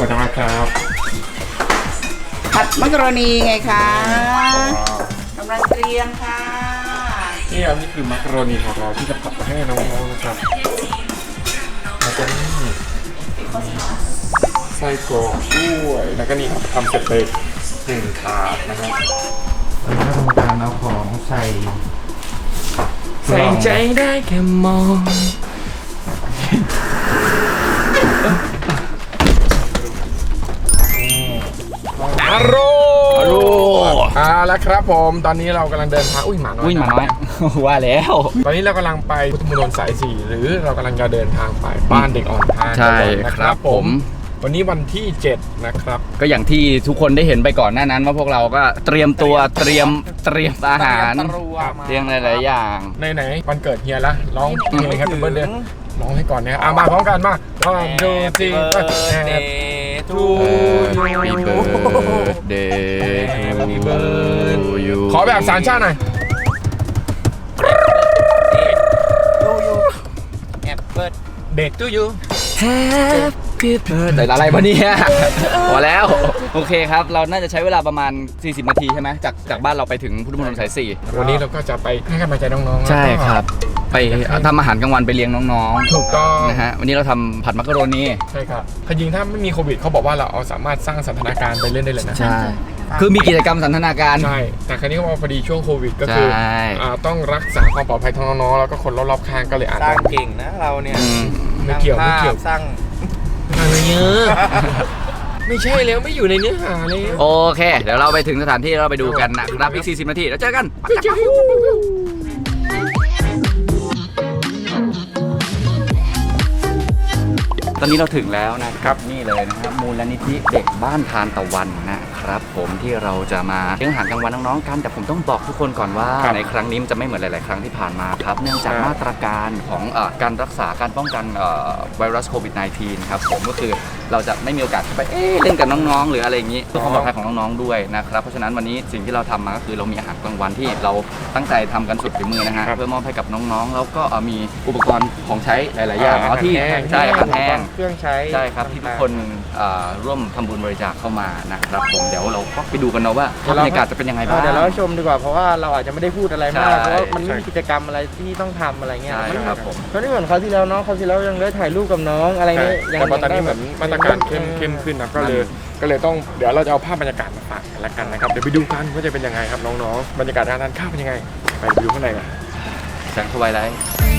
หัวหน้าครับผัดมักกะโรนีไงคะกำลังเตรียมค่ะนี่ครับนี่คือมักกะโรนีของเราที่จะผัดให้น้องๆนะครับแล้วก็นี่ไส้กรอกด้วยแล้วก็นี่ครับทำเสร็จเลยหนึ่งถาดนะครับแล้วทำการเอาของใส่ใส่ใจได้แค่มอง อารอร่อ่าแล้วครับผมตอนนี้เรากำลังเดินทางอุ้ยหมาน้อยวิ่งมาน้อยว่าแล้ว ตอนนี้เรากำลังไปพุทธมณฑลสายสี่หรือเรากำลังจะเดินทางไปบ้านเด็กอ่อนทางใช่นะครับผมวันนี้วันที่ 7 นะครับ ก็อย่างที่ทุกคนได้เห็นไปก่อนหน้านั้นว่าพวกเราก็เตรียมตัวเตรียมเตรียมอาหารเตรียมหลายๆอย่างในไหนๆวันเกิดเฮียละร้องเพลงแฮปปี้เบิร์ดเดย์ร้องให้ก่อนนะอะมาพร้อมกันมา วันดูจริง to Happy birthday to you ขอแบบสารชาติหน่อยเด็กตู้ยู Happy birthday อะไรวะเนี่ยพอแล้ว โอเคครับ เราน่าจะใช้เวลาประมาณ 40 นาทีใช่ไหมจากจากบ้านเราไปถึงพุทธมณฑลสายสี่วันนี้เราก็จะไปให้กำลังใจน้องๆใช่แล้วก็ครับ ไปทำอาหารกลางวันไปเลี้ยงน้องถูกต้องๆนะฮะวันนี้เราทำผัดมักกะโรนีใช่ครับจริงๆถ้าไม่มีโควิดเขาบอกว่าเราเอาสามารถสร้างสันทนาการไปเล่นได้เลยนะใช่คือมีกิจกรรมสันทนาการใช่แต่ครั้นี้เขาบอกพอดีช่วงโควิดก็คือใช่อ่าต้องรักษาความปลอดภัยทั้งน้องๆแล้วก็คนรอบๆข้างก็เลยอาจสร้าจะงเก่งนะเราเนี่ยอืมไม่เกี่ยวไม่เกี่ยวสร้างอะไรเยอะไม่ใช่แล้วไม่อยู่ในเนื้อหาเลยโอเค เดี๋ยวเราไปถึงสถานที่แล้วเราไปดูกันนะครับอีก40นาทีแล้วเจอกัน ตอนนี้เราถึงแล้วนะครับนี่เลยนะครับมูลนิธิเด็กบ้านทานตะวันนะครับ ผมที่เราจะมาเลี้ยงอาหารกลางวันน้องๆกัน แต่ผมต้องบอกทุกคนก่อนว่า ในครั้งนี้มันจะไม่เหมือนหลาย ๆ ครั้งที่ผ่านมาครับ เนื่องจากมาตรการของเออการรักษาการป้องกันเอ่อไวรัสโควิด -19 ครับผมก็คือเราจะไม่มีโอกาสไปเอ๊ะเล่นกับน้องๆ หรืออะไรอย่างนี้เพื่อความปลอดภัยของน้องๆด้วยนะครับเพราะฉะนั้นวันนี้สิ่งที่เราทำมาก็คือเรามีอาหารกลางวันที่เราตั้งใจทำกันสุดฝีมือนะฮะเพื่อมอบให้กับน้องๆ แล้วก็เอ่อมีอุปกรณ์ของใช้หลายๆอย่างเนาะที่ใช่อาหารแห้งเครื่องใช้ใช่ครับที่ทุกคนเอ่อร่วมทำบุญบริจาคเข้ามานะครับผมเดี๋ยวเราก็ไปดูกันเนาะว่าบรรยากาศจะเป็นยังไงบ้าง เดี๋ยวเราชมดีกว่าเพราะว่าเราอาจจะไม่ได้พูดอะไรมากใช่เพราะว่ามันไม่มีกิจกรรมอะไรที่ต้องทำอะไรเงี้ยใช่มันครับผมมันไม่เหมือนคราวที่แล้วเนาะคราวที่แล้วยังได้ถ่ายรูปกับน้องอะไรใช่เงี้ยยังแต่พอตอนนี้ยังเหมืได้อนแบบมาตรการเข้มเข้มขึ้นนะก็เลยก็เลยต้องเดี๋ยวเราจะเอาภาพบรรยากาศมาฝากกันละกันนะครับเดี๋ยวไปดูกันว่าจะเป็นยังไงครับน้องๆบรรยากาศร้านทานข้าวเป็นยังไง ไปดูข้างในกันแสงสวายไลท์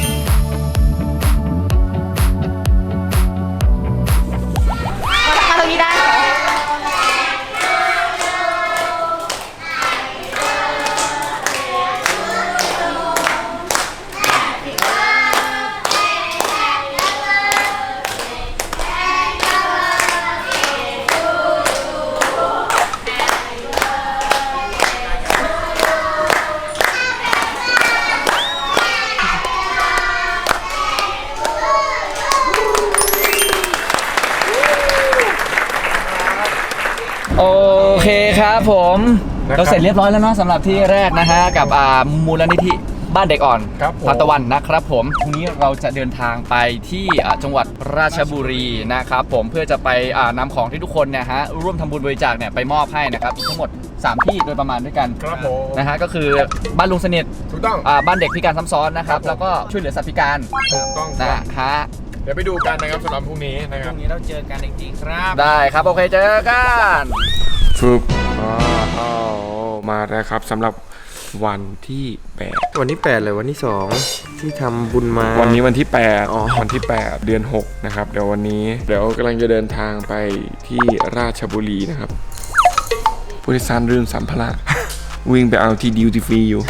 คครับผมเราเสร็จเรียบร้อยแล้วเนาะสำหรับที่แรกนะฮะกับอ่ามูลนิธิบ้านเด็กอ่อนครับผมทานตะวันนะครับผมพรุ่งนี้เราจะเดินทางไปที่อ่าจังหวัดราชบุรีนะครับผมเพื่อจะไปอ่านำของที่ทุกคนเนี่ยฮะร่วมทำบุญบริจาคเนี่ยไปมอบให้นะครับทั้งหมด 3 ที่โดยประมาณด้วยกันครับผมนะฮะก็คือบ้านลุงสนิทถูกต้อง อ่าบ้านเด็กพิการซ้ำซ้อนนะครับครับผม แล้วก็ช่วยเหลือสัตว์พิการถูกต้องคนะรับฮะ เดี๋ยวไปดูกันนะครับสำหรับพรุ่งนี้นะคพรับรุ่งนี้เราเจอกันอีกทีครับ ได้ครับ โอเคเจอกันฟึบอ๋อมาแล้วครับสำหรับวันที่แปดวันที่8เลยวันที่2ที่ทำบุญมา วันนี้วันที่8อ๋อ วันที่8เดือน6นะครับเดี๋ยววันนี้เดี๋ยวกำลังจะเดินทางไปที่ราชบุรีนะครับผู้โดยสารลืมสัมภาระ วิ่งไปเอาที่ดิวตี้ฟรีอยู่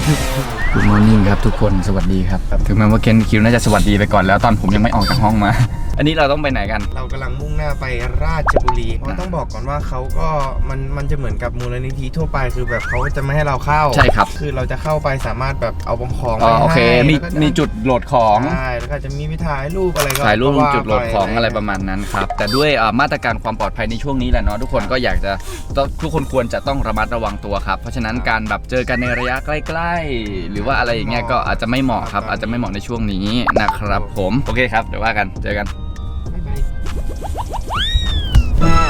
Good morning ครับทุกคนสวัสดีครับ ถึงแม้ว่าเคนคิวน่าจะสวัสดีไปก่อนแล้วตอนผมยังไม่ออกจากห้องมาอันนี้เราต้องไปไหนกัน เรากำลังมุ่งหน้าไปราชบุรีเพราะต้องบอกก่อนว่าเขาก็มันมันจะเหมือนกับมูลนิธิทั่วไปคือแบบเขาจะไม่ให้เราเข้าใช่ครับ คือเราจะเข้าไปสามารถแบบเอาบงของอ๋อไปโอเคให้มีแล้วก็จะมีจุดโหลดของใช่แล้วก็จะมีวิถ่ายรูปอะไรก็ถ่ายรูปก็ว่าจุดโหลดของปอะไรประมาณนั้นครับแต่ด้วยอ่ามาตรการความปลอดภัยในช่วงนี้แหละเนาะทุกคนก็อยากจะต้องทุกคนควรจะต้องระมัดระวังตัวครับ เพราะฉะนั้นการแบบเจอกันในระยะใกล้ ๆ หรือว่าอะไรอย่างเงี้ยก็อาจจะไม่เหมาะครับ อาจจะไม่เหมาะในช่วงนี้นะครับผมโอเคครับเดี๋ยวว่ากันเจอกัน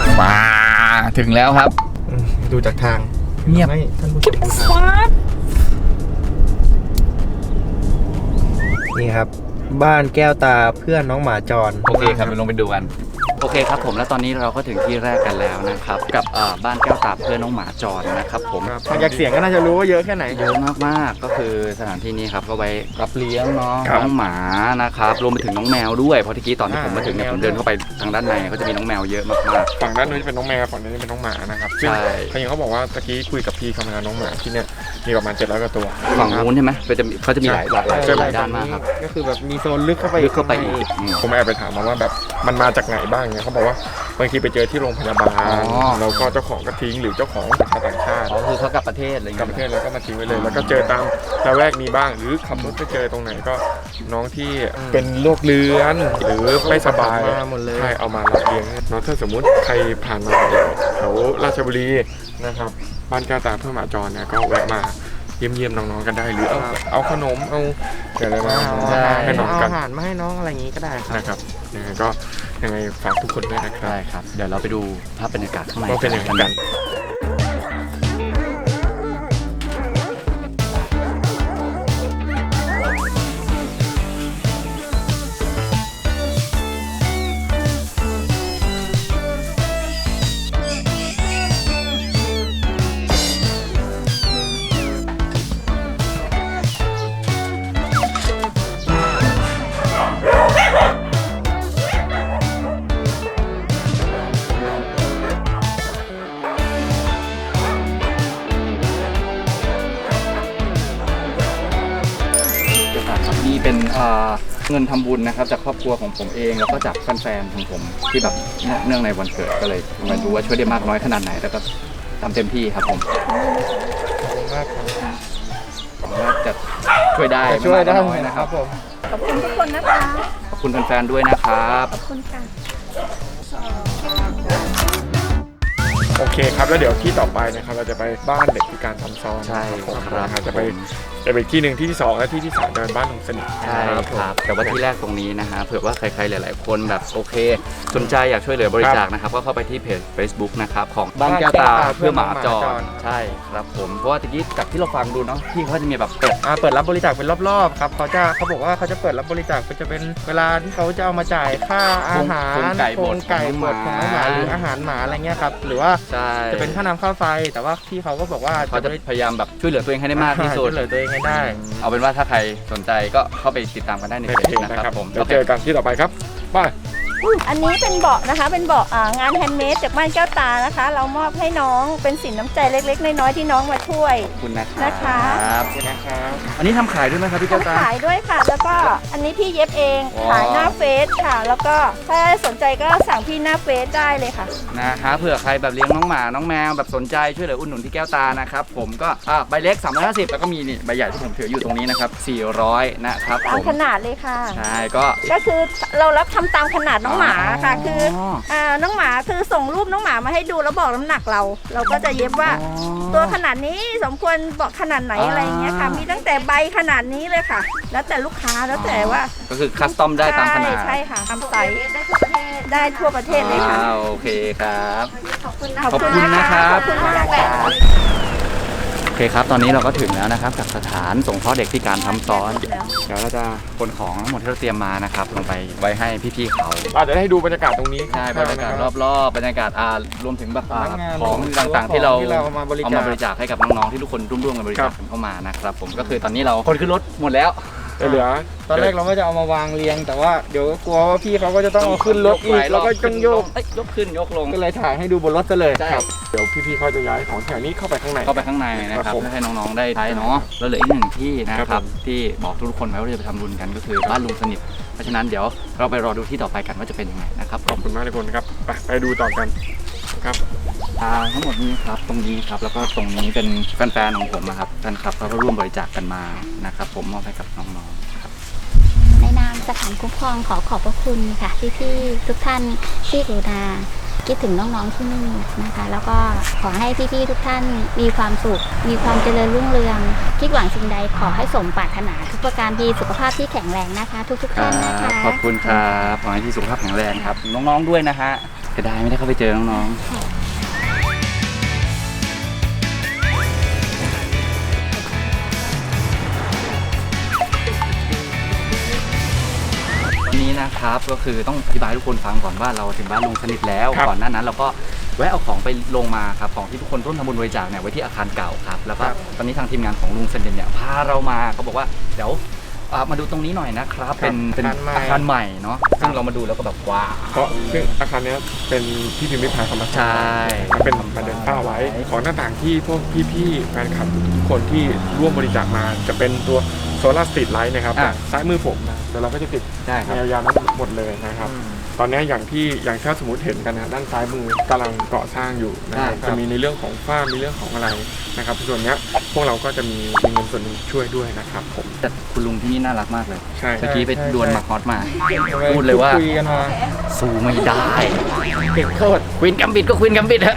บ๊ายบายไปถึงแล้วครับ อืมดูจากทางเงียบให้ท่านผู้ชมดูทางนี่ครับ บ้านแก้วตาเพื่อนน้องหมาจรโอเคครับไปลงไปดูกัน โอเคครับผมแล้วตอนนี้เราก็ถึงที่แรกกันแล้วนะครับ กับเอ่อบ้านแก้วตาเพื่อนน้องหมาจรนะครับผมครับฟังจากเสียงก็น่าจะรู้ว่าเยอะแค่ไหน เยอะมากๆก็คือสถานที่นี้ครับก็ไว้รับเลี้ยงเนาะครับน้องหมานะครับรวมไปถึงน้องแมวด้วยเพราะที่กี้ตอนที่ผมมาถึงเนี่ยอ่า ผมเดินเข้าไปทางด้านในก็จะมีน้องแมวเยอะมาก ฝั่งด้านนู้นจะเป็นน้องแมวฝั่งนี้เป็นน้องหมานะครับซึ่งใช่ เขายังเขาบอกว่าตะกี้คุยกับพี่เขามาน้องหมาที่เนี่ยมีประมาณ700กว่าตัว ๆฝั่งนู้นใช่ไหมก็จะมีเขาจะมีหลายหลายหลายใช่ หลายด้านมากครับก็คือแบบมีโซนลึกเข้าไปลึกเข้าไปอีกอืม ผมแอบไปถามมาว่าแบบมันมาจากไหนบ้างเนี่ยเขาบอกว่าบางทีไปเจอที่โรงพยาบาลอ๋อ แล้วก็เจ้าของก็ทิ้งหรือเจ้าของเป็นชาวต่างชาติ อ๋อคือเขากลับประเทศอะไรอย่างกลับเงี้ประยเทศแล้วก็มาทิ้งไว้เลย แล้วก็เจอตามละแวกนี้บ้าง หรือขับรถไปเจอตรงไหนก็น้องที่เป็นโรคเรื้อนหรือไม่สบายมาหมดเลย ใช่เอามารับเลี้ยงเนาะถ้าสมมุติใครผ่านมาแถวราชบุรีนะครับบ้านแก้วตาเพื่อหมาจรเนี่ยก็แวะมาเยี่ยมเยี่ยมๆน้องๆกันได้หรือเอาเอาขนมเอาอะไรมาใช่ ให้น้องเอากันอาหารมาให้น้องอะไรอย่างงี้ก็ได้ครับนะครับยังไงก็ ยังไงฝากทุกคนด้วยนะครับ ได้ครับ เดี๋ยวเราไปดูภาพบรรยากาศข้างในว่าเป็นยังไงกันเดี๋ เป็นเอ่อเงินทำบุญนะครับจากครอบครัวของผมเองแล้วก็จากแฟนๆของผมที่แบบเนื่องในวันเกิดก็เลยมาดูว่าช่วยได้มากน้อยขนาดไหนแล้วก็ทำเต็มที่ครับผมหวังว่าจะช่วยได้จะช่วยได้ม่มากก็น้อยนะนะคครัรับบผมขอบคุณทุกคนนะคะขอบคุณแฟนๆด้วยนะครับขอบคุณค่ะโอเคครับแล้วเดี๋ยวที่ต่อไปนะครับเราจะไปบ้านเด็กพิการซ้ำซ้อนใช่ผมครับนะครับจะไป จะไปอีกที่หนึ่งที่ที่สองและที่ที่สามจะเป็นบ้านของสนิทใช่ครับแต่ว่าที่แรกตรงนี้นะฮะเผื่อว่าใครๆหลาย ๆ คนแบบโอเค สนใจอยากช่วยเหลือบริจาคนะครับ ก็เข้าไปที่เพจ Facebook นะครับของบ้านแก้วตาเพื่อหมาจรใช่ครับผมเพราะว่าตะกี้จากที่เราฟังดูเนาะพี่เขาจะมีแบบเป็ดอ่าเปิดรับบริจาคเป็นรอบๆครับเขาจะเขาบอกว่าเขาจะเปิดรับบริจาคก็จะเป็นเวลาที่เขาจะเอามาจ่ายค่าอาหารโครงไก่บดโครงไก่บดขขอองงน้น้อองงหมาหมาหรืออาหารหมาอะไรเงี้ยครับหรือว่าใช่จะเป็นค่าน้ำค่าไฟ แต่ว่าพี่เขาก็บอกว่าเขาจะบริพยายามแบบช่วยเหลือตัวเองให้ได้มากที่สุดช่วยเหลือตัวเองให้ได้ เอาเป็นว่าถ้าใครสนใจก็เข้าไปติดตามกันได้ในในเพเพจจนะนะคครัรับบผมเดี๋ยวเจอกันที่ต่อไปครับบาย อันนี้เป็นเบาะนะคะ เป็นเบาะอ่างานแฮนด์เมดจากบ้านแก้วตานะคะ เรามอบให้น้องเป็นสินน้ำใจเล็ก ๆ น้อยๆที่น้องมาช่วย ขอบคุณนะคนะคะรับนะครับ อันนี้ทำขายด้วยไหมครับพี่แก้วทำตาขายด้วยค่ะ แล้วก็อันนี้พี่เย็บเอง ว้าว ขายหน้าเฟซค่ะ แล้วก็ถ้าสนใจก็สั่งพี่หน้าเฟซได้เลยค่ะ นะฮะเผื่อใครแบบเลี้ยงน้องหมาน้องแมวแบบสนใจช่วยเหลืออุดหนุนที่แก้วตานะครับผมก็อ่าใบเล็ก 350 แล้วก็มีนี่ใบใหญ่ที่ผมถืออยู่ตรงนี้นะครับ400 นะครับตามผมขนาดเลยค่ะ ใช่ก็ ก็คือเรารับทำตามขนาดน้องหมาค่ะอ๋อคืออ่าน้องหมาคือส่งรูปน้องหมามาให้ดูแล้วบอกน้ำหนักเรา เราก็จะเย็บว่า ตัวขนาดนี้สมควรบอกขนาดไหนอ่าอะไรอย่างเงี้ยค่ะ มีตั้งแต่ใบขนาดนี้เลยค่ะ แล้วแต่ลูกค้าแล้วแต่ว่าก็คือคัสตอมได้ตามขนาดใช่ใช่ค่ะทำไซส์ได้ทั่วประเทศได้ทั่วประเทศเลยค่ะ อ่าโอเคครับ ขอบคุณขอบคุณนะครับ ขอบคุณมากค่ะโอเคครับ ตอนนี้เราก็ถึงแล้วนะครับกับสถานสงเคราะห์เด็กพิการทำซ้อน เดี๋ยวเราจะขนของทั้งหมดที่เราเตรียมมานะครับลงไปไว้ให้พี่ๆเขาเราจะได้ดูบรรยากาศตรงนี้ใช่บรรยากาศนะคบรอบๆบรรยากาศอ่ารวมถึงแบบอ่าพนักงานของหรือต่างๆที่เราที่เราเอามาบริจาคเอามาบริจาคให้กับน้องๆที่ทุกคนร่วมๆกันบริจาคกันเข้ามานะครับผมก็คือตอนนี้เราคนขึ้นรถหมดแล้ว แต่เหลือ ตอนแรกเราก็จะเอามาวางเรียง แต่ว่าเดี๋ยวกลัวว่าพี่เขาก็จะต้องเอาขึ้นรถอีกแล้วก็ต้องโยกเอ้ยยกขึ้นยกลง ก็เลยถ่ายให้ดูบนรถซะเลยใช่ ครับเดี๋ยวพี่ๆเขาจะย้ายของแถวนี้เข้าไปข้างใน เข้าไปข้างในนะคครัรับบผมเพื่อให้น้องๆได้ใช้เนาะแล้วเหลืออีกหนึ่งที่นะคครัรับบผม ที่บอกทุกคนไว้ว่าเราจะไปทำบุญกันก็คือบ้านลุงสนิทเพราะฉะนั้นเดี๋ยวเราไปรอดูที่ต่อไปกันว่าจะเป็นยังไงนะครับผขอบมคุณมากทุกคนครับไปไปดูต่อกัน ครับทางทั้งหมดนี้ครับตรงนี้ครับแล้วก็ตรงนี้เป็นแฟนๆของผมนะครับแฟนคลับเขาก็ร่วมบริจาคกันมานะครับ ผมมอบให้กับน้องๆครับในนามสถานคุ้มครองขอขอบพระคุณค่ะพี่ๆทุกท่านที่กรุณาคิดถึงน้องๆที่นี่นะคะ แล้วก็ขอให้พี่ๆทุกท่านมีความสุข มีความเจริญรุ่งเรือง คิดหวังสิ่งใดขอให้สมปรารถนาทุกประการมีสุขภาพที่แข็งแรงนะคะ ทุกๆครัท่านนะคะบขอบคุณครับขอให้ที่สุขภาพแข็งแรงครับ น้องๆด้วยนะฮะ เสียดายไม่ได้เข้าไปเจอน้องๆวันนี้นะครับก็คือต้องอธิบายทุกคนฟังก่อนว่าเราถึงบ้านลุงสนิทแล้วก่อนหน้านั้นเราก็แวะเอาของไปลงมาครับของที่ทุกคนร่วมทำบุญบริจาคเนี่ยไว้ที่อาคารเก่าครับแล้วก็ตอนนี้ทางทีมงานของลุงสนิทเนี่ยพาเรามาเขาบอกว่าเดี๋ยว อ่ามาดูตรงนี้หน่อยนะครับ เป็นเป็นอาคารใหม่ อาคารใหม่เนาะซึ่งเรามาดูแล้วก็แบบว้าว เพราะซึ่งอาคารเนี้ยเป็นที่พิมพ์ริพายธรรมใช่ชาติเป็นประเด็นป้าไว้ ของหน้าต่างที่พวกพี่ๆแฟนคลับทุกคนที่ร่วมบริจาคมาจะเป็นตัวโซลาร์สตรีทไลท์นะครับอะ ซ้ายมือผมนะเดี๋ยวเราก็จะติดใช่ครับแนวยาวนั้นหมดเลยนะครับ ตอนนี้อย่างที่อย่างถ้าสมมติเห็นกันนะด้านซ้ายมือกำลังก่อสร้างอยู่นะครับได้ครับจะมีในเรื่องของฝ้ามีเรื่องของอะไรนะครับส่วนเนี้ยพวกเราก็จะมีมีเงินส่วนหนึ่งช่วยด้วยนะครับผมแต่คุณลุงที่นี่น่ารักมากเลยใช่เมื่อกี้ไปใช่ดวลใช่หมากฮอตมา พูดเลยว่า คุยกันมาสู้ไม่ได้เก่งโคตรควินกัมบิดก็ควินกัมบิดอะ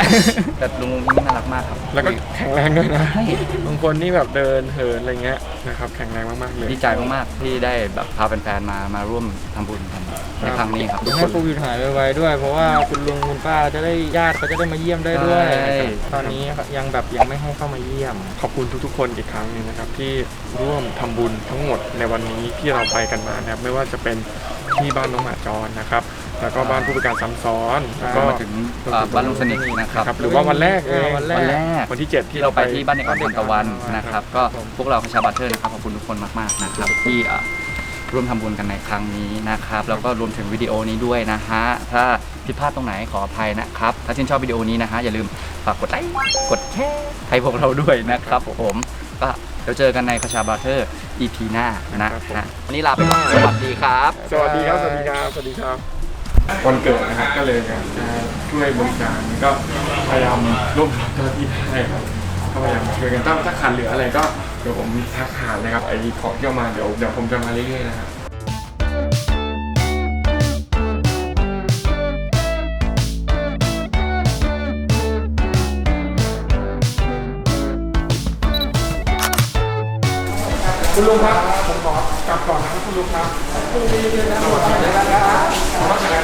แต่ลุงลุงที่นี่น่ารัก มากครับแล้วก็แข็งแรงด้วยนะ ใช่บางคนนี่แบบเดินเหินอะไรเงี้ยนะครับแข็งแรงมากๆเลยดีใจมากๆที่ได้แบบพาแฟนๆมามาร่วมทำบุญกันในครั้งนี้ครับทุกให้คนโควิดหายไวๆด้วย เพราะว่าคุณลุงคุณป้าจะได้ญาติเขาจะได้มาเยี่ยมได้ด้วย ใช่ ตอนนี้ยังแบบยังไม่ให้เข้ามาเยี่ยม ขอบคุณทุกๆ คนอีกครั้งหนึงนะครับที่ร่วมทำบุญทั้งหมดในวันนี้ที่เราไปกันมานะครับไม่ว่าจะเป็นที่บ้านน้องหมาจรนะครับแล้วก็บ้านผู้พิการซ้ำซ้อนแล้วก็ก็มาถึงอ่าบ้านลุงสนิทนะครับครับหรือว่าวันแรกเองวันแรก วันแรกวันที่ 7 ที่เราไปที่บ้านในอ่อนทานตะวันนะครับ ก็พวกเราคชาบัตเทอร์นะครับขอบคุณทุกคนมากๆนะครับที่อ่าร่วมทำบุญกันในครั้งนี้นะครับ แล้วก็รวมถึงวิดีโอนี้ด้วยนะฮะถ้าผิดพลาดตรงไหนขออภัยนะครับ ถ้าชื่นชอบวิดีโอนี้นะฮะอย่าลืมฝากกดไลค์กดแชร์ให้พวกเราด้วยนะครับผมก็เดี๋ยวเจอกันในคชาบัตเทอร์ EP หน้านะฮะวันนี้ลาไปก่อนสวัสดีครับ สวัสดีครับ สวัสดีครับ สวัสดีครับ วันเกิดนะครับก็เลยอยากจะช่วยบริจาคก็พยายามร่วมทำเท่าที่ได้ครับก็พยายามช่วยกันถ้าถ้าขาดเหลืออะไรก็เดี๋ยวผมทักหาเลยครับไอ้ของที่เอามาเดี๋ยวเดี๋ยวผมจะมาเรื่อยๆนะครับคุณลุงครับผมขอกลับก่อนนะครับคุณลุงครับสวัสดีนะครับขอบคุณนะครับ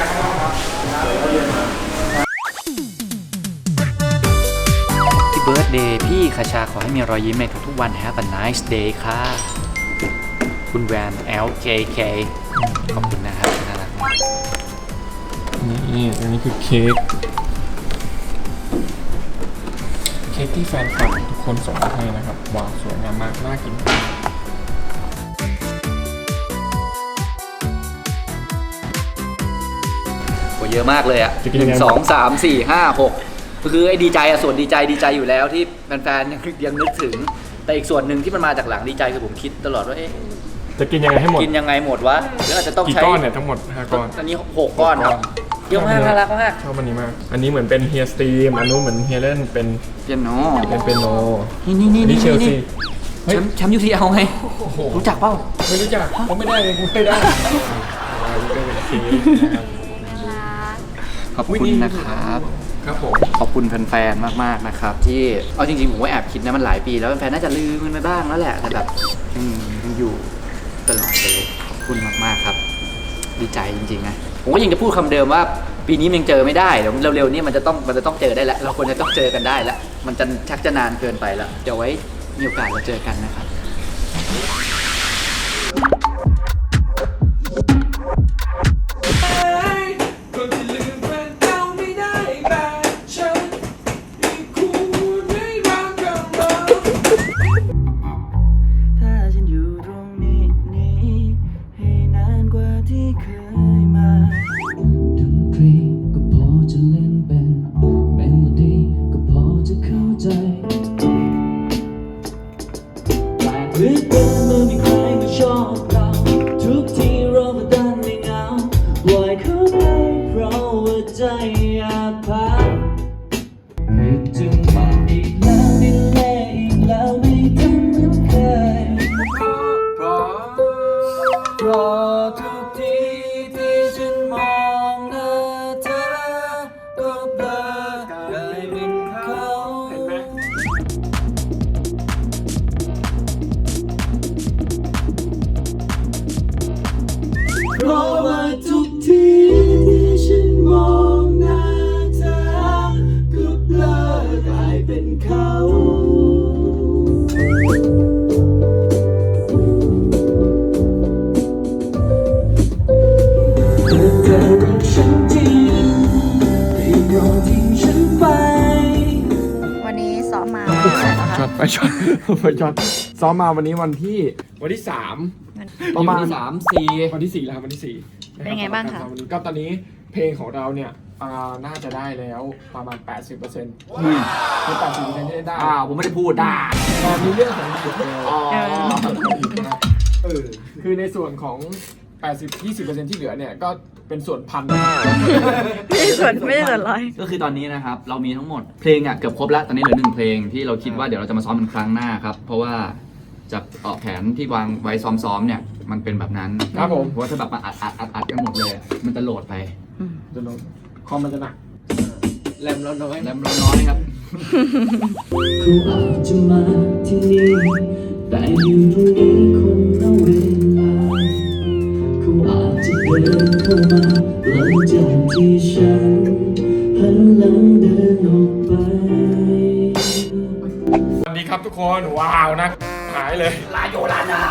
ที่เบิร์ดเดย์พี่คาชาขอให้มีรอยยิ้มในทุกๆวัน Have a nice day ค่ะ คุณแวน LJK ขอบคุณนะครับน่ารักมากนี่อันนี้คือเค้ก เค้กที่แฟนคลับทุกคนส่งมาให้นะครับ ว้าว สวยงามมาก น่ากินมากโหเยอะมากเลยอะจะกินหยังนึ่ไงงสองสามสี่ห้าหก คือไอ้ดีใจอะส่วนดีใจดีใจอยู่แล้วที่แฟนๆยังยังนึกถึง แต่อีกส่วนหนึ่งที่มันมาจากหลังดีใจคือผมคิดตลอดว่าเอ๊ะจะกินยังไงให้หมดกินยังไงหมดวะหรืออาจจะต้องกี่ใช้ก้อนเนี่ยทั้งหมดห้าก้อน อันนี้หกก้อนครับเยอะมากน่ารักมากชอบอันนี้มาก อันนี้เหมือนเป็นเฮียสตรีม อันนู้นเหมือนเฮียเล่นเป็นเปียโนเล่นเป็นโนนี่นี่นี่อันนี้เชลซี เฮ้แชย มป์แชมป์ยูทีเอลไงโอ้โหรู้จักเปล่าไม่รู้จักผมไม่ได้เลยกูไม่ได้อันนี้ก็เป็นเค้กนะครับขอบคุณนะครับ ครับผม ขอบคุณแฟนๆ มากๆ นะครับ ที่เอาจริงๆ ผมก็แอบคิดนะมันหลายปีแล้วแฟนๆ น่าจะลืมมันไปบ้างแล้วแหละแต่แบบอืมยังอยู่ตลอดเลยขอบคุณมากๆ ครับ ดีใจจริงๆ นะ ผมก็ยังจะพูดคำเดิมว่า ปีนี้มันยังเจอไม่ได้เดี๋ยวเร็วๆ นี้มันจะต้องมันจะต้องเจอได้แล้ว เราควรจะต้องเจอกันได้แล้ว มันจะชักจะนานเกินไปแล้ว เดี๋ยวไว้มีโอกาสเราเจอกันนะครับ ไปช็อตไปช็อตซ้อมมาวันนี้วันที่ วันที่สามประมาณสามสี่วันที่สี่แล้วครับวันที่สี่เป็นไงบ้างคะสำหรับกรซ้อมวันนี้ก็ตอนนี้เพลงของเราเนี่ยอ่าน่าจะได้แล้วประมาณ 80%เปอร์เซ็นต์คือ80%ที่ได้อ้าวผมไม่ได้พูดด่าตอนนี้เรื่องของหยุดเลยอ๋อเออคือในส่วนของ 80 20%ที่เหลือเนี่ยก็เป็นส่วนพัน ไม่ใช่ส่วนไม่ใช่ส่วนร้อย ก็คือตอนนี้นะครับ เรามีทั้งหมดเพลงอะเกือบครบแล้วตอนนี้เหลือหนึ่งเพลงที่เราคิดว่าเดี๋ยวเราจะมาซ้อมเป็นครั้งหน้าครับ เพราะว่าจากออกแผนที่วางไว้ซ้อมๆเนี่ยมันเป็นแบบนั้นครับผม เพราะว่าถ้าแบบมาอัดอัดอัดอัดกันหมดเลยมันจะโหลดไปจะลงคอมมันจะหนักแรมเราน้อย แล้วเราน้อยครับ เขาอาจจะมาที่นี่ แต่อยู่ตรงนี้คงเพราะเวล เดินเข้ามาหลังจากที่ฉันหันหลังเดินออกไป สวัสดีครับทุกคนว้าวนะหายเลยลาโยลานา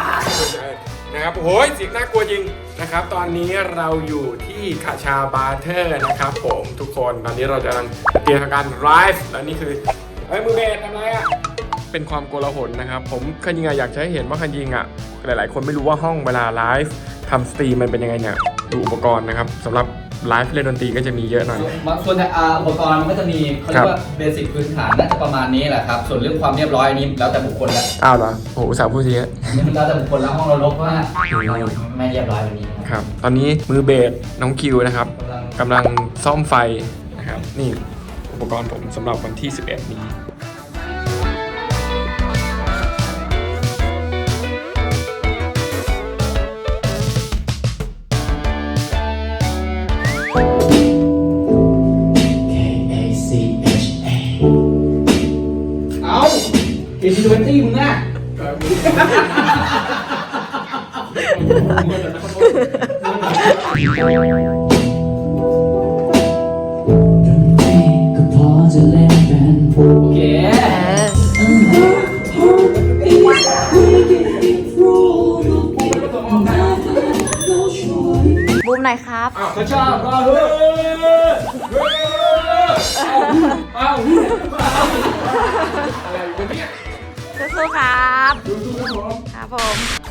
นะครับโอ้ยเสียงน่ากลัวจริงนะครับ ตอนนี้เราอยู่ที่คาชาบาร์เทอร์นะครับผมทุกคนตอนนี้เราจะกำลังเตรียมทำการไลฟ์แล้วนี่คือเฮ้ยมือเบสทำไรอะเป็นความโกลาหลนะครับ ผมคันยิงอะอยากจะให้เห็นว่าคันยิงอะหลาย ๆ คนไม่รู้ว่าห้องเวลาไลฟ์ ทำสตรีมมันเป็นยังไงเนี่ย ดูอุปกรณ์นะครับสำหรับไลฟ์เล่นดนตรีก็จะมีเยอะหน่อยส่วนอ่าอุปกรณ์มันก็จะมีเขาเรียกว่าเบสิกพื้นฐานน่าจะประมาณนี้แหละครับ ส่วนเรื่องความเรียบร้อยอันนี้แล้วแต่บุคคลแล้วอ้าวเหรอโอ้โหอุตสาวพูดทีเยอะอันนี้มันแล้วแต่บุคคลแล้วห้องเราลกว่าเราไม่เรียบร้อยวันนี้ครับครับ ตอนนี้มือเบสน้องคิวนะครับกำลังซ่อมไฟนะครับนี่อุปกรณ์ผมสำหรับวันที่ 11 นี้ อชิเวนตี้มึงอะดนตรีก็พอจะเล่นเป็นโอเคบูมหน่อยครับเขาชอบก็เฮ้ย สู้ๆครับ ครับผม